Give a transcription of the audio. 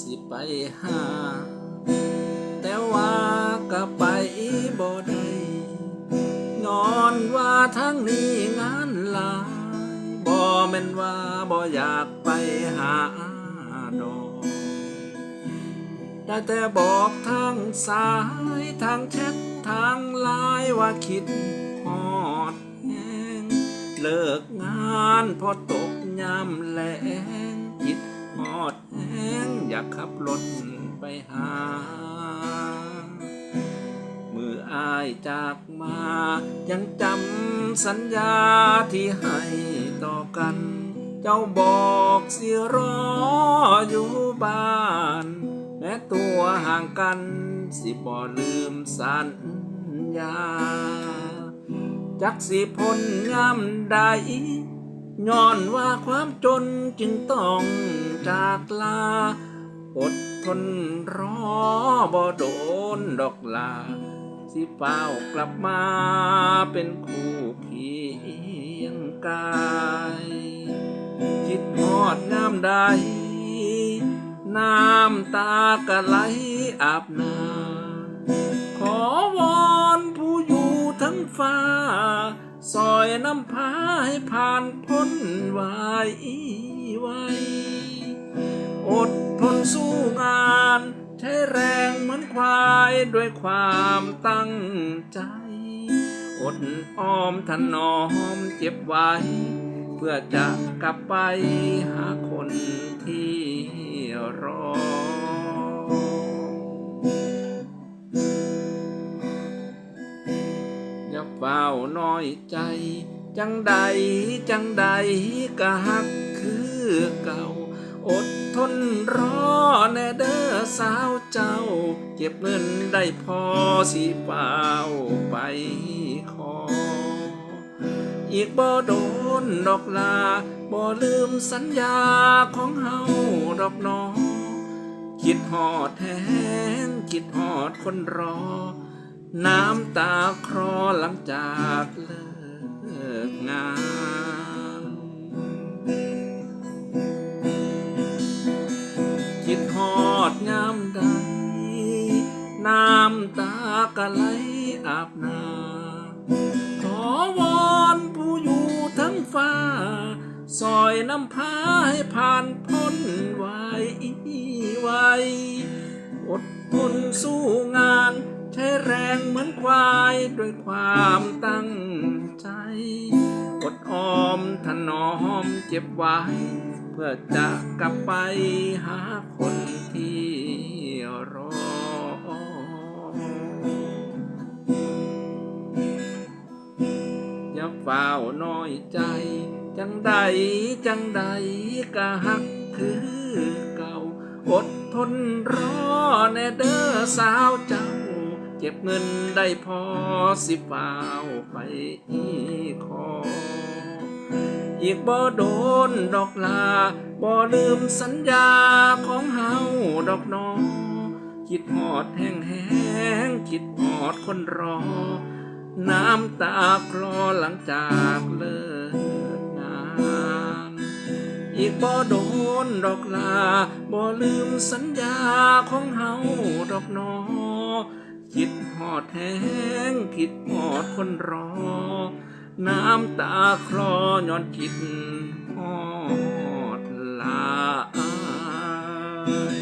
สิไปหา แต่ว่าก็ไปบ่ได้ย้อนว่าทั้งนี้งานหลายบ่แม่นว่าบ่อยากไปหาดอก ได้แต่บอกทางสายทางแชททางไลน์ว่าคิดฮอดแหงเลิกงานพอตกยามแลงากขับรถไปหา มืออายจากมา ยังจำสัญญาที่ให้ต่อกัน เจ้าบอกสิรออยู่บ้าน แม้ตัวห่างกันสิบ่ลืมสัญญา จักสิพ้นยามใดย้อนว่าความจนจึงต้องจากลา อดทนรอบ่โดนดอกลา สิเฝ้ากลับมาเป็นคู่เคียงกายคิดฮอดงามใด น้ำตากะไหลอาบนา ขอวอนผู้อยู่ทั้งฟ้าซอยน้ำพาให้ผ่านพ้นไว้ไว้อด ใช้แรงเหมือนควายด้วยความตั้งใจ อดออมถนอมเจ็บไว้ เพื่อจะกลับไปหาคนที่รออย่าเฝ้าน้อยใจ จังใดจังใดก็หักคือเก่าอด ทนรอแน่เด้อสาวเจ้า เก็บเงินได้พอสิเฝ้าไปขอ อีกบ่โดนดอกลาบ่ลืมสัญญาของเฮาดอกน้องคิดหอดแทงคิดหอดคนรอ น้ำตาคลอหลังจากเลิกงาน ยามใดน้ำตากะไหลอาบนา ขอวอนผู้อยู่ทั้งฟ้าซอยน้ำพาให้ผ่านพ้นไว้ไวอดทนสู้งาน ใช้แรงเหมือนควายด้วยความตั้งใจ อดออมถนอมเจ็บไว้ พื่อจะกลับไปหาคนที่รอ อย่าเฝ้าน้อยใจ จังใดจังใดก็หักคือเก่า อดทนรอแน่เด้อสาวเจ้า เก็บเงินได้พอสิเฝ้าไปอีคอ อีกบ่โดนดอกลาบ่ลืมสัญญาของเฮาดอกน้องคิดหอดแห้งแห้งคิดหอดคนรอ น้ำตาคลอหลังจากเลิกงานอีกบ่โดนดอกลาบ่ลืมสัญญาของเฮาดอกนอคิดหอดแห้งคิดหอดคนรอ น้ำตาคลอย้อนคิดฮอดลาย